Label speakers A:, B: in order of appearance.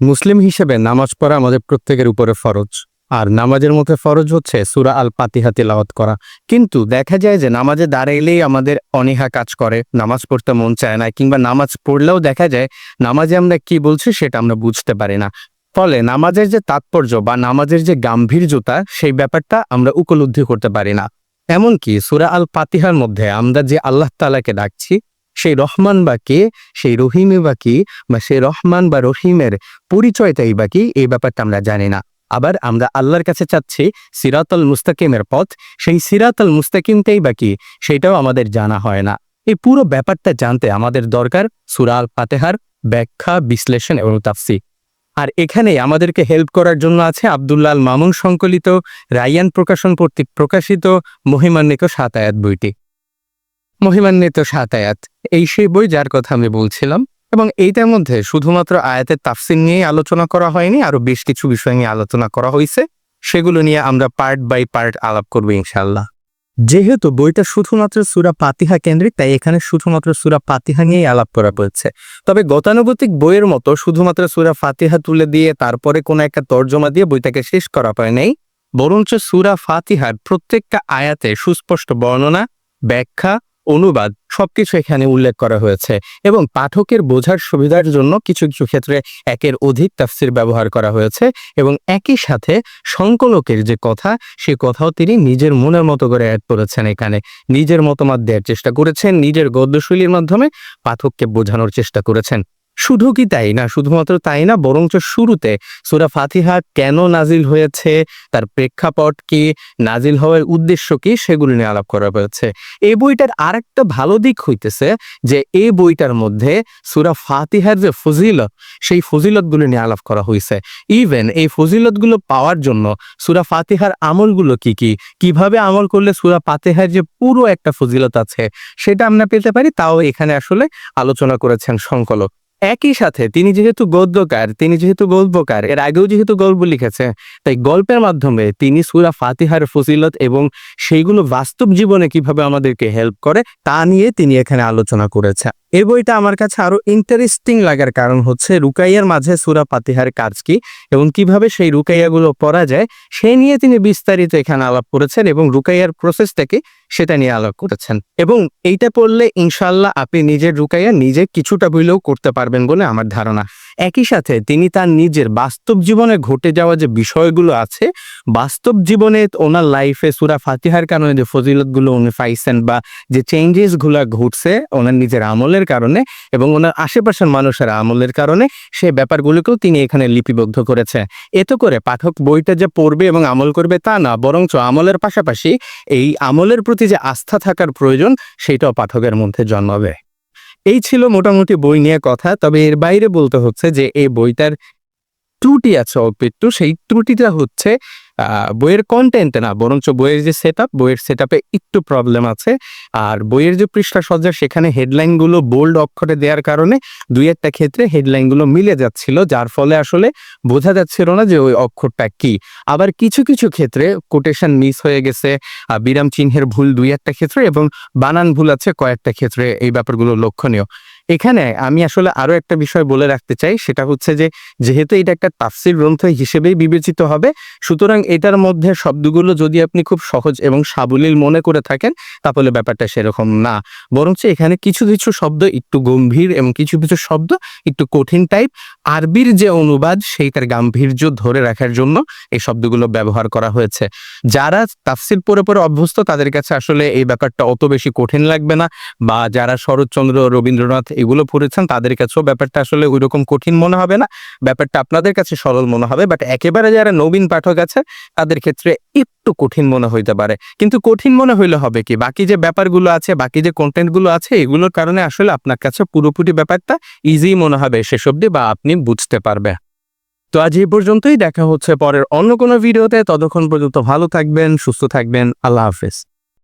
A: মুসলিম হিসেবে নামাজ পড়া আমাদের প্রত্যেকের উপরে ফরজ। আর নামাজের মধ্যে ফরজ হচ্ছে সুরা আল পাতিহা তিলাওয়াত করা। কিন্তু দেখা যায় যে নামাজে দাঁড়াইলেই আমাদের অনীহা কাজ করে, নামাজ পড়তে মন চায় না, কিংবা নামাজ পড়লেও দেখা যায় নামাজে আমরা কি বলছি সেটা আমরা বুঝতে পারি না। ফলে নামাজের যে তাৎপর্য বা নামাজের যে গাম্ভীর্যতা, সেই ব্যাপারটা আমরা উপলব্ধি করতে পারি না। এমনকি সুরা আল পাতিহার মধ্যে আমরা যে আল্লাহ তালাকে ডাকছি সেই রহমান বা কে? সেই রহিমে বা কি? বা সেই রহমান বা রহিমের পরিচয়টাই বা কি? এই ব্যাপারটা আমরা জানি না। আবার আমরা আল্লাহর কাছে চাচ্ছি সিরাতল মুস্তাকিমের পথ। সেই সিরাতল মুস্তাকিমটাই বা কি? সেটাও আমাদের জানা হয় না। এই পুরো ব্যাপারটা জানতে আমাদের দরকার সুরাল ফাতেহার ব্যাখ্যা, বিশ্লেষণ এবং তাফসি আর এখানেই আমাদেরকে হেল্প করার জন্য আছে আব্দুল্লাল মামুন সংকলিত রায়ান প্রকাশন কর্তৃক প্রকাশিত মহিমান্বিত সাত আয়াত বইটি। মহিমান্বিত সাত আয়াত। এই সেই বই যার কথা আমি বলছিলাম এবং এইটার মধ্যে শুধুমাত্র আয়াতের তাফসির নিয়েই আলোচনা করা হয়নি, আরও বেশ কিছু বিষয় নিয়ে আলোচনা করা হয়েছে সেগুলো নিয়ে আমরা পার্ট বাই পার্ট আলাপ করব ইনশাল্লাহ যেহেতু বইটা শুধুমাত্র সুরা পাতিহা কেন্দ্রিক, তাই এখানে শুধুমাত্র সুরা পাতিহা নিয়েই আলাপ করা হয়েছে। তবে গতানুগতিক বইয়ের মতো শুধুমাত্র সুরা ফাতিহা তুলে দিয়ে তারপরে কোনো একটা তর্জমা দিয়ে বইটাকে শেষ করা হয় নাই, বরঞ্চ সুরা ফাতিহার প্রত্যেকটা আয়াতে সুস্পষ্ট বর্ণনা, ব্যাখ্যা অনুবাদ সবকিছু এখানে উল্লেখ করা হয়েছে এবং পাঠকের বোঝার সুবিধার জন্য কিছু কিছু ক্ষেত্রে একের অধিক তাফসির ব্যবহার করা হয়েছে এবং একই সাথে সংকলকের যে কথা, সে কথাও তিনি নিজের মনের মতো করে অ্যাড করেছেন এখানে। নিজের মতামত দেওয়ার চেষ্টা করেছেন, নিজের গদ্যশৈলীর মাধ্যমে পাঠককে বোঝানোর চেষ্টা করেছেন। শুধু কি তাই না? শুধুমাত্র তাই না, বরঞ্চ শুরুতে সুরা ফাতিহা কেন নাজিল হয়েছে, তার প্রেক্ষাপট কি নাজিল হওয়ার উদ্দেশ্য কি, সেগুলি নিয়ে আলাপ করা হয়েছে। এই বইটার আরেকটা ভালো দিক হইতেছে যে, এই বইটার মধ্যে সুরা ফাতিহার যে ফজিলত, সেই ফজিলতগুলো নিয়ে আলাপ করা হয়েছে ইভেন এই ফজিলতগুলো পাওয়ার জন্য সুরা ফাতিহার আমলগুলো কি কি, কীভাবে আমল করলে সুরা ফাতিহার যে পুরো একটা ফজিলত আছে, সেটা আমরা পেতে পারি, তাও এখানে আসলে আলোচনা করেছেন সংকলক। একই সাথে তিনি যেহেতু গদ্যকার, তিনি যেহেতু গল্পকার, এর আগেও যেহেতু গল্প লিখেছে, তাই গল্পের মাধ্যমে তিনি সুরা ফাতিহার ফজিলত এবং সেইগুলো বাস্তব জীবনে কীভাবে আমাদেরকে হেল্প করে তা নিয়ে তিনি এখানে আলোচনা করেছে এই বইটা আমার কাছে আরও ইন্টারেস্টিং লাগার কারণ হচ্ছে রুকাইয়ার মাঝে সুরা পাতিহার কাজ কি এবং কীভাবে সেই রুকাইয়াগুলো পড়া যায়, সেই নিয়ে তিনি বিস্তারিত এখানে আলাপ করেছেন এবং রুকাইয়ার প্রসেসটাকে সেটা নিয়ে আলাপ করেছেন। এবং এইটা পড়লে ইনশাল্লাহ আপনি নিজের রুকাইয়া নিজে কিছুটা বইলেও করতে পারবেন বলে আমার ধারণা। একই সাথে তিনি তার নিজের বাস্তব জীবনে ঘটে যাওয়া যে বিষয়গুলো আছে, বাস্তব জীবনে ওনার লাইফে সুরা ফাতিহার কারণে যে ফজিলতগুলো উনি পাইছেন বা যে চেঞ্জেসগুলা ঘটছে ওনার নিজের আমলের কারণে এবং ওনার আশেপাশের মানুষের আমলের কারণে সেই ব্যাপারগুলোকেও তিনি এখানে লিপিবদ্ধ করেছে। এতে করে পাঠক বইটা যে পড়বে এবং আমল করবে তা না, বরঞ্চ আমলের পাশাপাশি এই আমলের প্রতি যে আস্থা থাকার প্রয়োজন, সেটাও পাঠকের মধ্যে জন্মাবে। এই ছিল মোটামুটি বই নিয়ে কথা, তবে এর বাইরে বলতে হচ্ছে যে, এই বইটার ত্রুটি আছে অল্প একটু, সেই ত্রুটিটা হচ্ছে বইয়ের কন্টেন্টে না, বরঞ্চ বইয়ের যে সেট আপ বইয়ের সেট আপে একটু প্রবলেম আছে। আর বইয়ের যে পৃষ্ঠা সজ্জা, সেখানে হেডলাইনগুলো বোল্ড অক্ষরে দেওয়ার কারণে দুই একটা ক্ষেত্রে হেডলাইনগুলো মিলে যাচ্ছিল, যার ফলে আসলে বোঝা যাচ্ছিল না যে ওই অক্ষরটা কি। আবার কিছু কিছু ক্ষেত্রে কোটেশন মিস হয়ে গেছে বিরাম চিহ্নের ভুল দুই একটা ক্ষেত্রে এবং বানান ভুল আছে কয়েকটা ক্ষেত্রে, এই ব্যাপারগুলো লক্ষণীয়। এখানে আমি আসলে আরও একটা বিষয় বলে রাখতে চাই, সেটা হচ্ছে যে যেহেতু এটা একটা তাফসির গ্রন্থ হিসেবেই বিবেচিত হবে, সুতরাং এটার মধ্যে শব্দগুলো যদি আপনি খুব সহজ এবং সাবলীল মনে করে থাকেন, তাহলে ব্যাপারটা সেরকম না। বরঞ্চ এখানে কিছু কিছু শব্দ একটু গম্ভীর এবং কিছু কিছু শব্দ একটু কঠিন টাইপ আরবির যে অনুবাদ, সেই তার গাম্ভীর্য ধরে রাখার জন্য এই শব্দগুলো ব্যবহার করা হয়েছে। যারা তাফসির পরে পরে অভ্যস্ত, তাদের কাছে আসলে এই ব্যাপারটা অত বেশি কঠিন লাগবে না বা যারা শরৎচন্দ্র, রবীন্দ্রনাথ এগুলো পড়েছেন, তাদের কাছেও ব্যাপারটা আসলে ওই রকম কঠিন মনে হবে না। ব্যাপারটা আপনাদের কাছে সরল মনে হবে বাট একেবারে যারা নবীন পাঠক আছে, তাদের ক্ষেত্রে একটু কঠিন মনে হইতে পারে। কিন্তু কঠিন মনে হইলে হবে কি? বাকি যে ব্যাপারগুলো আছে, বাকি যে কন্টেন্টগুলো আছে, এগুলোর কারণে আসলে আপনার কাছে পুরোপুরি ব্যাপারটা ইজি মনে হবে শেষ অব্দি বা আপনি বুঝতে পারবে। তো আজ এই পর্যন্তই। দেখা হচ্ছে পরের অন্য কোনো ভিডিওতে। ততক্ষণ পর্যন্ত ভালো থাকবেন, সুস্থ থাকবেন। আল্লাহ হাফেজ।